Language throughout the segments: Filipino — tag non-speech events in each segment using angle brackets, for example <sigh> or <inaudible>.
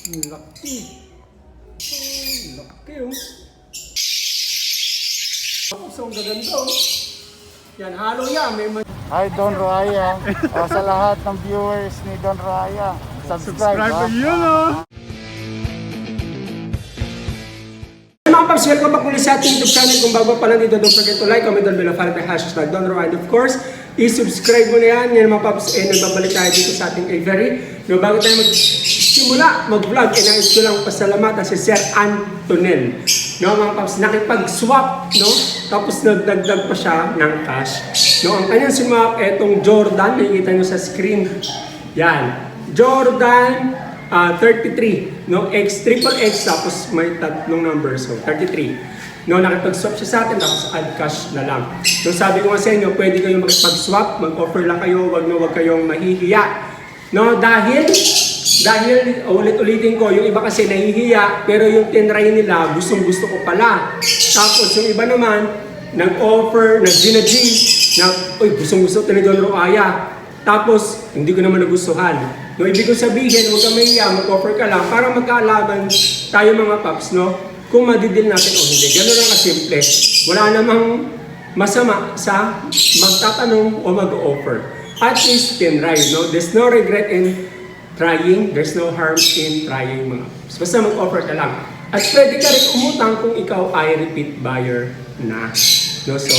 Ang laki. Ang laki oh. Tapos ang gaganda oh. Yan, halo yan. May ma- Hi Don Raya. o, sa lahat ng viewers ni Don Raya, subscribe. ha? yun oh. Welcome back muli sa ating YouTube channel. Kung bago pa lang dito, don't forget to like, comment down below, follow the hashtag Don Ro, and of course, i-subscribe mo na yan. Yan mga paps, eh, nagbabalik tayo dito sa ating Avery. No, bago tayo magsimula, mag-vlog, eh, nais ko lang pasalamatan si Sir Antonel. No, mga paps, nakipag-swap, no? Tapos nagdagdag pa siya ng cash. No, ang kanyang sumap, etong Jordan, nakikita nyo sa screen. Yan. Jordan ah 33, no? X, triple X, tapos may tatlong number, so 33. No, nakipag-swap siya sa atin, tapos add cash na lang. No, sabi ko nga sa inyo, pwede kayong mag-swap, mag-offer lang kayo, wag na wag kayong mahihiya. No, dahil, dahil ulit-ulitin ko, yung iba kasi nahihiya, pero yung tinry nila, gustong gusto ko pala. Tapos yung iba naman, nag-offer, nag-G na, uy, gustong gusto ko ni Don Roaya. Tapos, hindi ko naman nagustuhan. No, ibig ko sabihin, huwag ka mahiya, mag-offer ka lang para magkaalaban tayo mga paps, no? Kung madidil natin o hindi. Ganun lang kasimple. Wala namang masama sa magtatanong o mag-offer. At least tinry, no? There's no regret in trying. There's no harm in trying mga paps. Basta mag-offer ka lang. At pwede ka rin umutang kung ikaw ay repeat buyer na. No? So,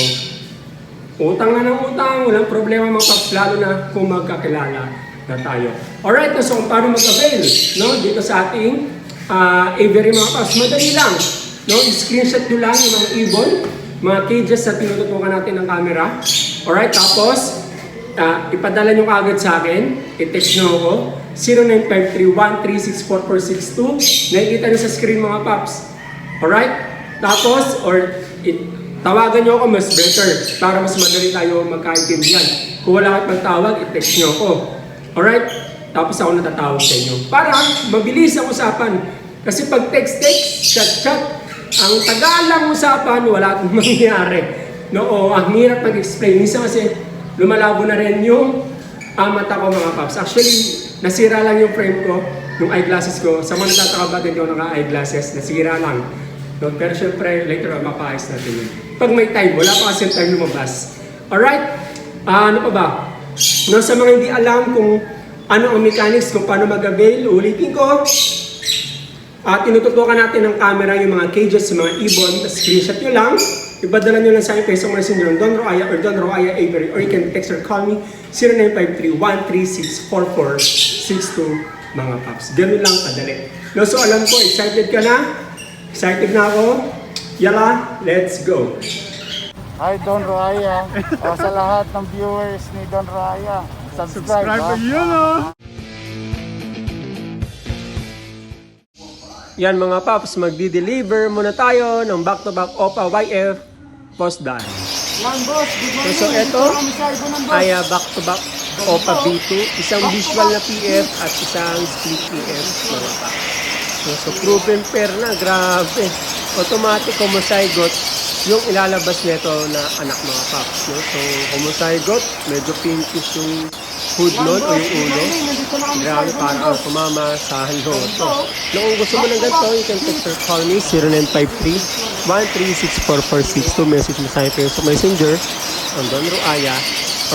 Utang na ng utang, walang problema mga lalo na kung magkakilala na tayo. Alright, so kung paano mag-avail no, dito sa ating uh, Avery mga paps, madali lang. No, screenshot nyo lang yung mga ibon, mga cages na tinututukan natin ng camera. Alright, tapos uh, ipadala nyo kagad sa akin, i-text nyo ako, 0953-1364462. Nakikita nyo sa screen mga paps. Alright? Tapos, or it, tawagan nyo ako mas better para mas madali tayo magkaintindihan. Kung wala kayo magtawag, i-text nyo ako. Alright? Tapos ako natatawag sa inyo. Para mabilis ang usapan. Kasi pag text-text, chat-chat, ang tagal lang usapan, wala akong <laughs> mangyayari. No, o, ang hirap mag-explain. Minsan kasi lumalabo na rin yung ah, mata ko mga paps. Actually, nasira lang yung frame ko, yung eyeglasses ko. Sa mga nagtataka ba din ako naka-eyeglasses, nasira lang. No, pero syempre, later on, mapaayos natin yun. Pag may time, wala pa kasi time lumabas. Alright? Ah, ano pa ba? No, sa mga hindi alam kung ano ang mechanics, kung paano mag-avail, ulitin ko. At tinututukan natin ng camera yung mga cages, yung mga ibon, screenshot nyo lang. Ipadala nyo lang sa akin Facebook Messenger ng Don Roaya or Don Roaya Avery or you can text or call me 0953-136-4462 mga paps. Ganun lang kadali. No, so alam ko, excited ka na? Excited na ako? Yala, let's go! Hi Don Raya. o, sa lahat ng viewers ni Don Raya, subscribe. ha? yun oh! Yan mga paps, magdi-deliver muna tayo ng back-to-back OPA YF Postdan. Yan boss, good morning. So, boss. ay uh, back-to-back OPA B2, isang visual na PF at isang split PF mga paps. So, so proven pair na, grabe. Automatic homozygote yung ilalabas nito na anak mga paps. No? So, homozygote, medyo pinkish yung hood nun o yung ulo. Grabe, parang ang sumama sa loto. No, kung gusto mo ng ganito, you can text or call me 0953-1364462. Message mo sa akin sa messenger ang Don Ruaya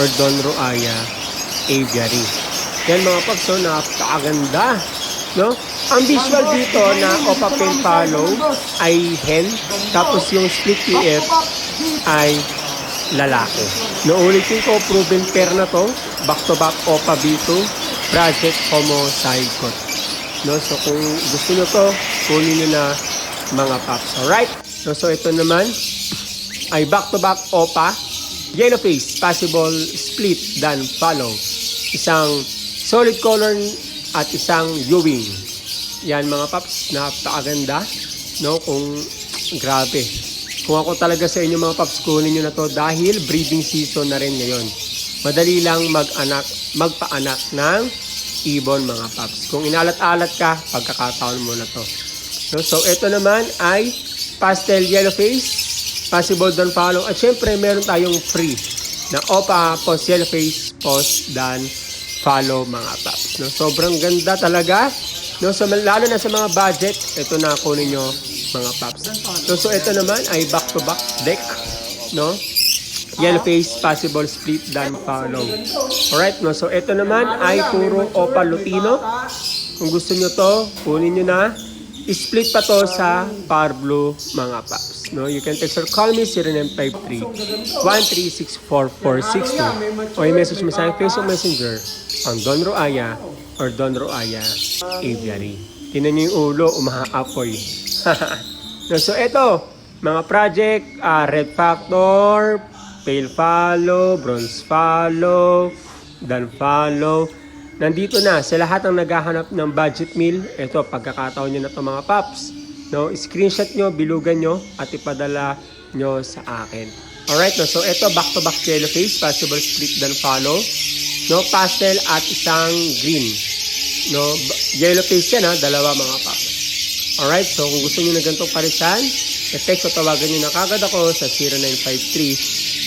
or Don Ruaya Aviary. Yan mga pagso, napakaganda. No? Ang visual dito na Opa Pen Follow ay hen, tapos yung split PF ay lalaki. Naulitin ko, proven pair na to. Back-to-back OPA B2, Project Homozygote. No, so kung gusto nyo to, kunin nyo na mga paps. Alright? No, so ito naman ay back-to-back OPA, yellow face, possible split, dan follow. Isang solid color at isang viewing. Yan mga paps, napakaganda. No, kung grabe. Kung ako talaga sa inyo mga paps, kunin nyo na to dahil breeding season na rin ngayon. Madali lang mag-anak, magpaanak ng ibon mga paps. Kung inalat-alat ka, pagkakataon mo na to. No, so ito naman ay pastel yellow face, possible don follow. At syempre meron tayong free na OPA post yellow face, post dan follow mga paps. No, sobrang ganda talaga. No, so lalo na sa mga budget, ito na kunin nyo mga paps. So, so ito naman ay back-to-back deck, no? Yellow face, possible split, dan follow. Alright, no? So ito naman ay puro Opal Lutino. Kung gusto nyo to, kunin nyo na. Split pa to sa Power Blue mga paps. No, you can text or call me 0953 1364462 o i-message mo sa Facebook Messenger ang Don Roaya or Don Roaya Aviary. Tinan niyo yung ulo, umahaapoy. <laughs> no, so ito, mga project, ah, Red Factor, Pale Follow, Bronze Follow, Dan Follow. Nandito na sa lahat ng naghahanap ng budget meal. Ito, pagkakataon nyo na to mga paps. No, screenshot nyo, bilugan nyo, at ipadala nyo sa akin. Alright, no, so ito, back-to-back yellow face, possible split dan follow. No, pastel at isang green. No, yellow face yan ha, dalawa mga paps. Alright, so kung gusto nyo na ganitong parisan, i-text o tawagan nyo na kagad ako sa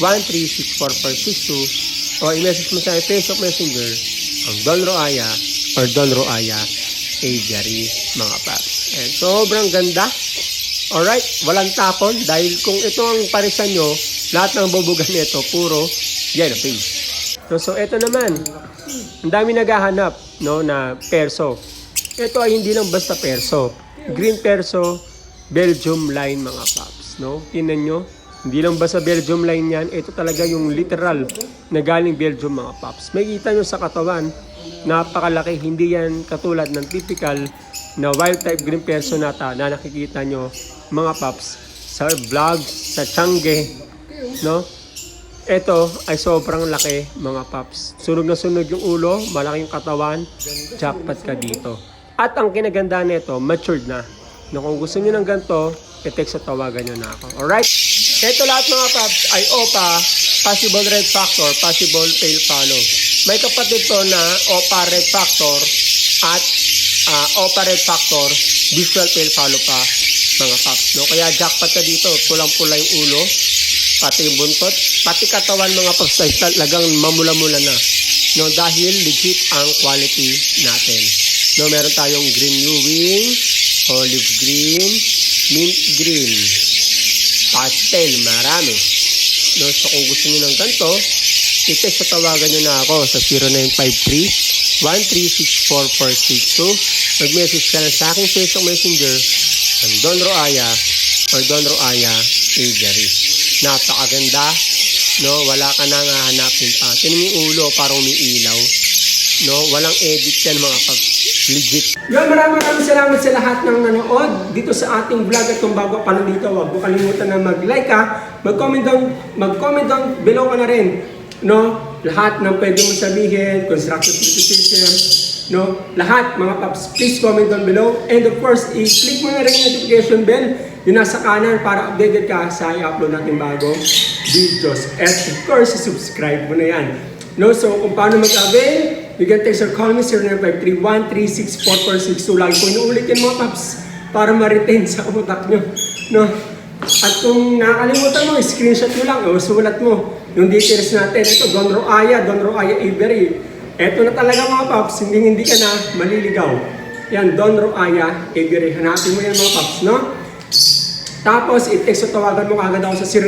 0953-1364462 o i-message mo sa Facebook Messenger ang Don Roaya or Don Roaya Aviary mga paps. And sobrang ganda. Alright, walang tapon dahil kung ito ang parisan nyo, lahat ng bubugan nito puro yellow face. So, so ito naman, ang dami naghahanap no, na perso. Ito ay hindi lang basta perso. Green perso, Belgium line mga paps. No? Tingnan nyo, hindi lang basta Belgium line yan. Ito talaga yung literal na galing Belgium mga paps. May kita nyo sa katawan, napakalaki. Hindi yan katulad ng typical na wild type green perso nata na nakikita nyo mga paps sa vlogs, sa Changge, no? Ito ay sobrang laki mga paps. Sunog na sunog yung ulo, malaki yung katawan, jackpot ka dito. At ang kinaganda nito, matured na. No, kung gusto niyo ng ganito, i-text at tawagan niyo na ako. Alright? Ito lahat mga paps ay OPA, possible red factor, possible pale follow. May kapatid to na OPA red factor at ah, OPA red factor, visual pale follow pa mga paps. No? Kaya jackpot ka dito, pulang-pula yung ulo, pati yung buntot, pati katawan mga paps ay talagang mamula-mula na. No, dahil legit ang quality natin. No, meron tayong green new wing, olive green, mint green, pastel, marami. No, so kung gusto niyo ng ganito, i-text tawagan niyo na ako sa 0953 1364462. Mag-message ka lang sa aking Facebook Messenger ang Don Roaya or Don Roaya Aviary. Napakaganda, no? Wala ka nang hahanapin pa. Tinan ulo, parang umiilaw. No? Walang edit yan mga pag legit. Yun, maraming maraming salamat sa lahat ng nanood dito sa ating vlog at kung bago pa lang dito, huwag mo kalimutan na mag-like ka, mag-comment down, mag-comment down below ka na rin. No? Lahat ng pwede mo sabihin, constructive criticism, no? Lahat mga paps, please comment down below. And of course, i-click mo na rin yung notification bell yung nasa kanan para updated ka sa i-upload natin bagong videos. And of course, subscribe mo na yan. No, so kung paano mag-avail, you can text or call me 0953-136-4462. Lagi ko inuulit yan mga paps para ma-retain sa utak nyo. No? At kung nakakalimutan mo, screenshot mo lang o sulat mo yung details natin. Ito, Don Roaya, Don Roaya Avery. Ito na talaga mga paps, hindi hindi ka na maliligaw. Yan, Don Roaya Avery. Hanapin mo yan mga paps, no? Tapos, i-text o tawagan mo kagad ako sa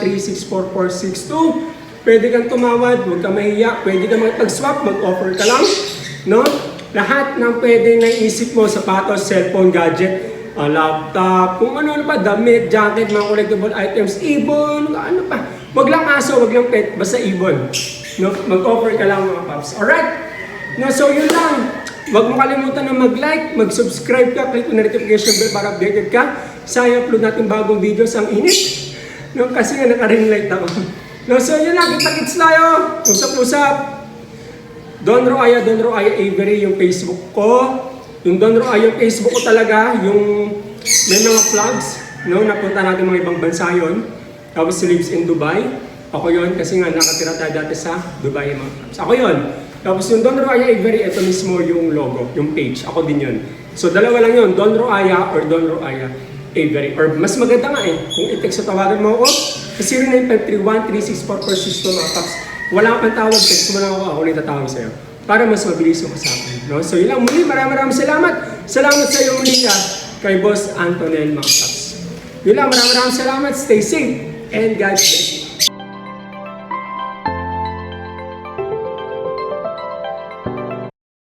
0953-1364462. Pwede kang tumawad, huwag kang mahiya, pwede kang mag-swap, mag-offer ka lang. No? Lahat ng pwede na isip mo, sapatos, cellphone, gadget, ah, laptop, kung ano-ano pa, damit, jacket, mga collectible items, ibon, ano pa. Wag lang aso, wag lang pet, basta ibon. No? Mag-offer ka lang mga paps. Alright? No, so yun lang. Huwag mo kalimutan na mag-like, mag-subscribe ka, click on notification bell para updated ka sa i-upload natin bagong videos ang init. No, kasi nga naka-ring light ako. No, so yun lang, kita-kits tayo. Usap-usap. Don Roaya, Don Roaya Avery yung Facebook ko. Yung Don Roaya yung Facebook ko talaga, yung may mga vlogs, no, napunta natin mga ibang bansa yun. Tapos lives in Dubai. Ako yon kasi nga nakatira tayo dati sa Dubai mga vlogs. Ako yon. Tapos yung Don Roaya Avery, ito mismo yung logo, yung page. Ako din yun. So dalawa lang yun, Don Roaya or Don Roaya Avery. Or mas maganda nga eh, kung i-text sa tawagan mo ako, sa 0953-1364462 mga paps. Wala ka pang tawag, text mo lang ako, ako na itatawag sa'yo. para mas mabilis yung usapan. No? So yun lang muli, maraming maraming salamat. Salamat sa iyo muli ka kay Boss Antonel mga paps. Yun lang, maraming maraming salamat. Stay safe and God bless you.